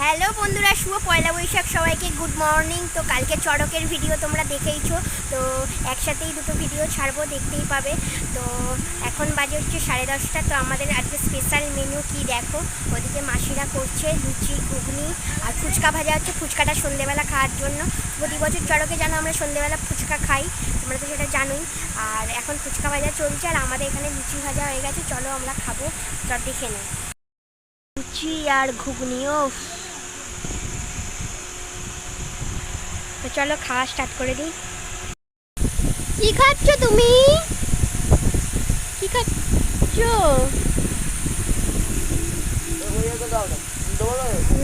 Hello বন্ধুরা, শুভ পয়লা বৈশাখ সবাইকে। Good morning তো কালকে চড়কের ভিডিও তোমরা দেখেইছো। তো একসাথেই দুটো ভিডিও ছাড়বো, দেখতেই পাবে। তো এখন বাজে হচ্ছে সাড়ে দশটা। তো আমাদের আজকে স্পেশাল মেনু কি দেখো? ওদিকে মাসিরা করছে লুচি, ঘুগনি আর ফুচকা ভাজা হচ্ছে। ফুচকাটা সন্ধেবেলা খাওয়ার জন্য। প্রতি বছর চড়কে জানো আমরা সন্ধেবেলা ফুচকা খাই, তোমরা তো সেটা জানোই। আর এখন ফুচকা ভাজা চলছে আর আমাদের এখানে লুচি ভাজা হয়ে গেছে। চলো আমরা খাব। চট দেখে নেই। লুচি আর ঘুগনিও তো চলো খাওয়া স্টার্ট করে দিই। কি খাচ্ছ তুমি? কি খাচ্ছ?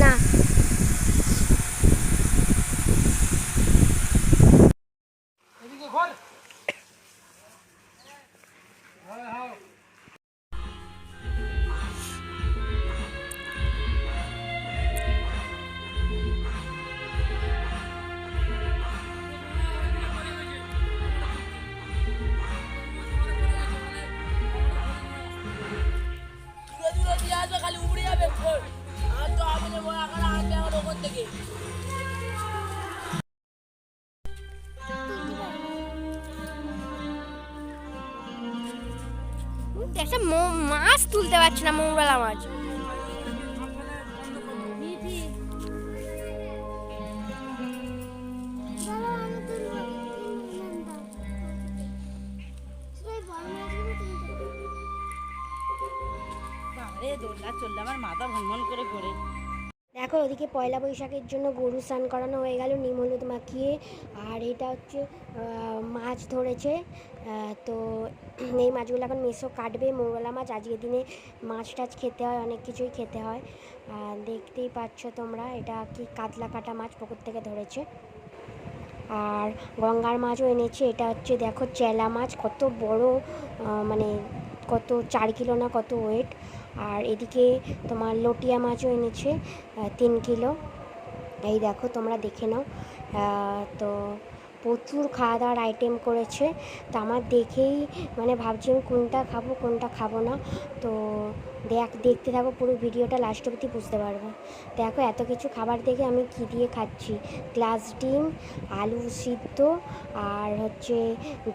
না। পারছি না মৌরালা মাছ দোল্লা চললে আমার মাথা ভনভন করে ঘোরে দেখো ওদিকে পয়লা বৈশাখের জন্য গরু স্নান করানো হয়ে গেল, নিম হলুদ মাখিয়ে। আর এটা হচ্ছে মাছ ধরেছে। তো এই মাছগুলো এখন মেসো কাটবে মৌরলা মাছ। আজকের দিনে মাছ টাছ খেতে হয়, অনেক কিছুই খেতে হয়। দেখতেই পাচ্ছ তোমরা, এটা কি কাতলা কাটা মাছ পুকুর থেকে ধরেছে। আর গঙ্গার মাছও এনেছে, এটা হচ্ছে দেখো চেলা মাছ, কত বড় মানে কত চার কিলো না কত ওয়েট আর এদিকে তোমার লটিয়া মাছও এনেছে তিন কিলো। এই দেখো, তোমরা দেখে নাও। তো প্রচুর খাওয়া দাওয়ার আইটেম করেছে। তো আমার দেখেই মানে ভাবছি আমি কোনটা খাব কোনটা খাব না। তো দেখ, দেখতে থাকো পুরো ভিডিওটা লাস্ট অবধি বুঝতে পারবে। দেখো, এত কিছু খাবার দেখে আমি কী দিয়ে খাচ্ছি? গ্লাস ডিম, আলু সিদ্ধ, আর হচ্ছে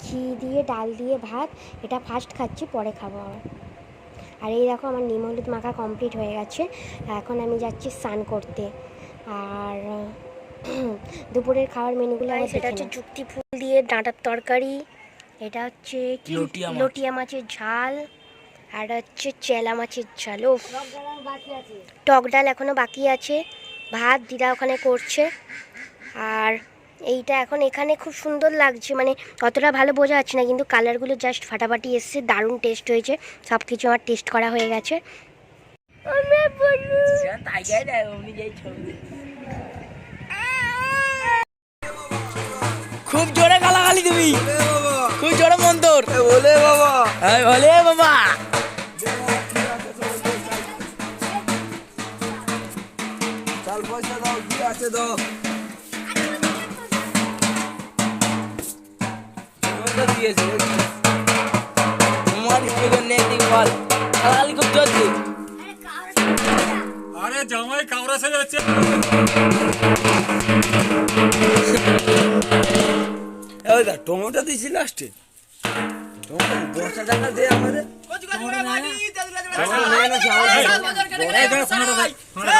ঘি দিয়ে, ডাল দিয়ে ভাত। এটা ফার্স্ট খাচ্ছি, পরে খাব আবার। আর এই দেখো, আমার নিম হলুদ মাখা কমপ্লিট হয়ে গেছে। এখন আমি যাচ্ছি স্নান করতে। আর দুপুরের খাওয়ার মেনুগুলো আমার সেটা হচ্ছে যুক্তি ফুল দিয়ে ডাঁটার তরকারি এটা হচ্ছে লটিয়া মাছের ঝাল আর হচ্ছে চেলা মাছের ঝাল। ও টক ডাল এখনও বাকি আছে। ভাত দিদা ওখানে করছে। আর এইটা এখন এখানে খুব সুন্দর লাগছে মানে অতটা ভালো বোঝা যাচ্ছে না কিন্তু কালারগুলো জাস্ট ফাটাফাটি এসছে দারুণ টেস্ট হয়েছে। সব কিছু আমার টেস্ট করা হয়ে গেছে। খুব জোরে গালাগালি তুমি খুব জোরে মন্তর বলে বাবা। বলে বাবা। চাল পয়সা দাও কি আছে দাও। দিয়েছে তোমার নেই বল গালাগালি খুব চলছে আরে জামাই কামড়া সেরে যাচ্ছে ওই দা টমেটো দিয়েছি লাস্টে দশটা টাকা দে আমাদের। দেখ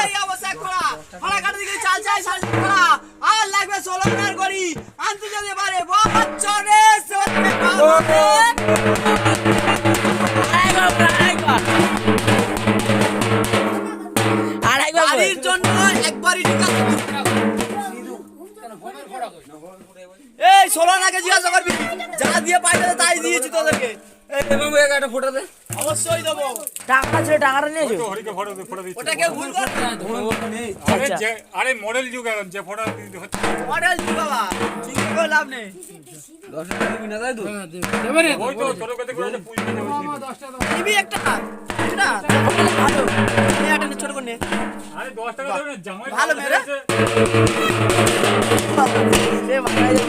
আড়াইবার বাড়ির জন্য একবারই এই ষোলো টাকা জিজ্ঞাসা করবি যা দিয়ে পাইলে তাই দিয়েছি তোদেরকে। অবশ্যই দেবো। টাকা ছিল টাকাটা ফটো দিচ্ছে। ওটাকে ভুল কর আরে আচ্ছা। আরে মডেল যুগ এখন যে ফটো মডেল দি বাবা। চিন্তা করে লাভ নেই। দশটা টাকা দিবি না তাই তো? ওই তো তোর কাছে করে পুজো নিবি একটা এটা ভালো। নে ছোট করে নে আরে 10 টাকা দেবে জামাই ভালো মেরে। সেরে যাচ্ছে।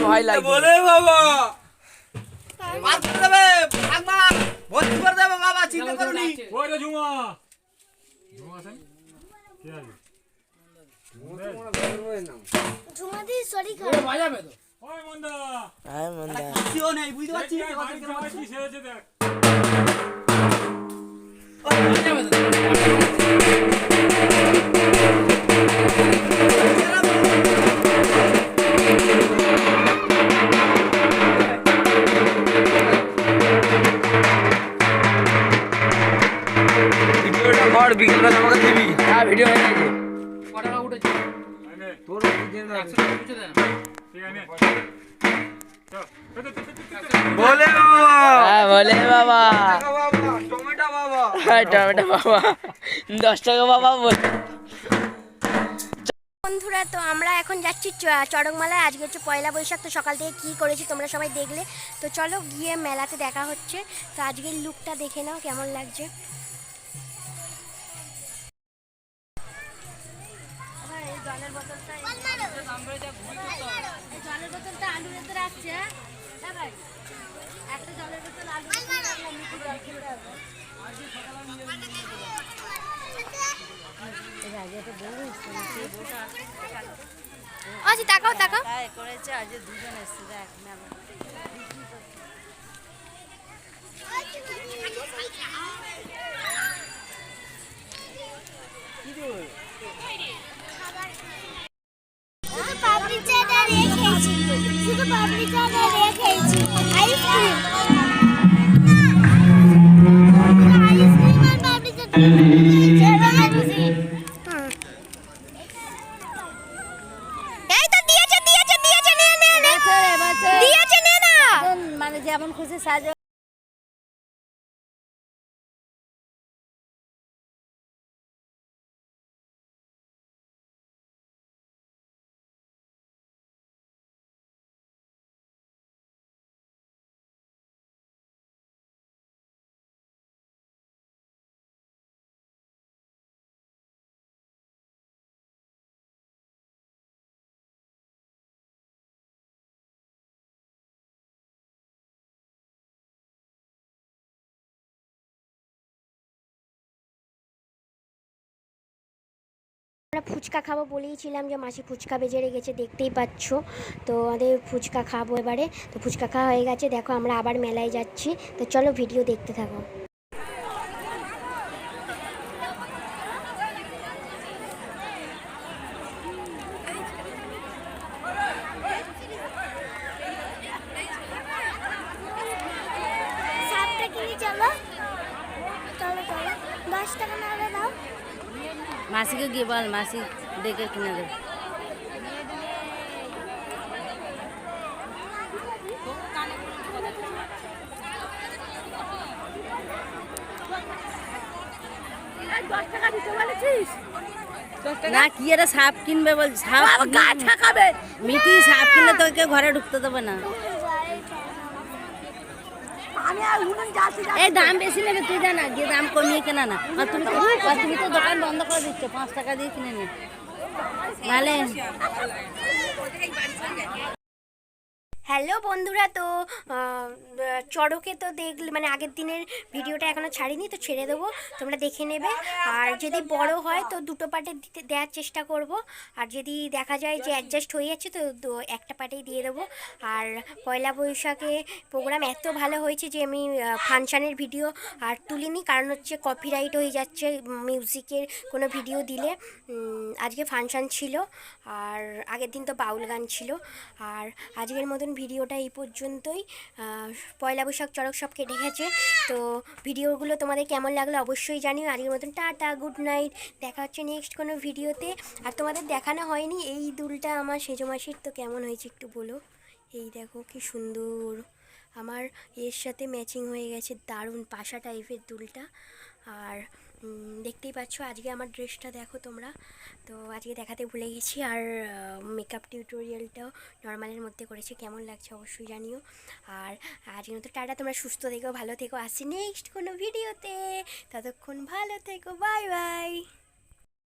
ভয় লাগছে। বলে বাবা। বার দেবে ভাগবা ভর্তি করে দেবে বাবা চিন্তা করুনি ওই রে ঝুমা ঝুমা আছেন কে আছে ঝুমাদি শরীর ওরে বাজাবে তো। ওই মন্দা। হ্যাঁ মন্দা। কেউ নেই বুঝতে পারছিস দেখ, কি সেরেছে দেখ। ভিডিও হয়ে গেছে। ক টাকা উঠেছে তোর দেন। বলে বাবা। হ্যাঁ বলে বাবা। টমেটো বাবা হ্যাঁ টমেটো বাবা। দশ টাকা বাবা বল। বন্ধুরা তো আমরা এখন যাচ্ছি চ- চড়কমেলায়। আজকে হচ্ছে পয়লা বৈশাখ তো সকাল থেকে কী করেছি তোমরা সবাই দেখলে। তো চলো গিয়ে মেলাতে দেখা হচ্ছে। তো আজকের লুকটা দেখে নাও কেমন লাগছে। জলের বোতলটা জলের বোতলটা আলুর ভেতরে আসছে হ্যাঁ? হ্যাঁ ভাই? একটা জলের বোতল আলু আচ্ছা তাকাও তাকাও। করেছে আজ দুজন এসছে দেখ Amen. আমরা ফুচকা খাব বলেইছিলাম যে মাসি ফুচকা বেজে রেখেছে দেখতেই পাচ্ছ। তো আমাদের ফুচকা খাব এবারে। তো ফুচকা খাওয়া হয়ে গেছে। দেখো আমরা আবার মেলায় যাচ্ছি। তো চলো ভিডিও দেখতে থাকো সাতটা কিনে চলো চলো দাও? মাসিকে গিয়ে বল মাসি দেখে কিনে দেবে। না কি এটা সাপ কিনবে বল সাপ মিটি সাপ কিনলে তোকে ঘরে ঢুকতে দেবে না। এই দাম বেশি নেবে, তুই জানা গিয়ে দাম কমিয়ে কেনা না। আর তুমি তো আর তুমি তো দোকান বন্ধ করে দিচ্ছ, পাঁচ টাকা দিয়ে কিনে নে। হ্যালো বন্ধুরা, তো চড়কে তো দেখলে মানে আগের দিনের ভিডিওটা এখনও ছাড়িনি, তো ছেড়ে দেবো, তোমরা দেখে নেবে। আর যদি বড় হয়, তো দুটো পার্টে দিতে, দেওয়ার চেষ্টা করব। আর যদি দেখা যায় যে অ্যাডজাস্ট হয়ে যাচ্ছে, তো একটা পার্টেই দিয়ে দেবো। আর পয়লা বৈশাখে প্রোগ্রাম এত ভালো হয়েছে যে, আমি ফাংশানের ভিডিও আর তুলিনি, কারণ হচ্ছে কপিরাইট হয়ে যাচ্ছে মিউজিকের কোনো ভিডিও দিলে। আজকে ফাংশান ছিল, আর আগের দিন তো বাউল গান ছিল। আর আজকের মতন ভিডিওটা এই পর্যন্তই। পয়লা বৈশাখ চড়ক সব কেটে গেছে তো ভিডিওগুলো তোমাদের কেমন লাগল অবশ্যই জানিও। আজকের মতন টাটা, গুড নাইট। দেখা হচ্ছে নেক্সট কোনো ভিডিওতে। আর তোমাদের দেখানো হয়নি, এই দুলটা আমার সেজো মাসির তো কেমন হয়েছে একটু বলো। এই দেখো কি সুন্দর। আমার এর সাথে ম্যাচিং হয়ে গেছে দারুণ পাশা টাইপের দুলটা। আর দেখতেই পাচ্ছ আজকে আমার ড্রেসটা দেখো তোমরা। তো আজকে দেখাতে ভুলে গেছি আর মেকআপ টিউটোরিয়ালটাও নর্মালের মধ্যে করেছি, কেমন লাগছে অবশ্যই জানিও। আর, আজকের মতো টাটা, তোমরা সুস্থ থেকো, ভালো থেকো আসি নেক্সট কোনো ভিডিওতে ততক্ষণ ভালো থেকো বাই বাই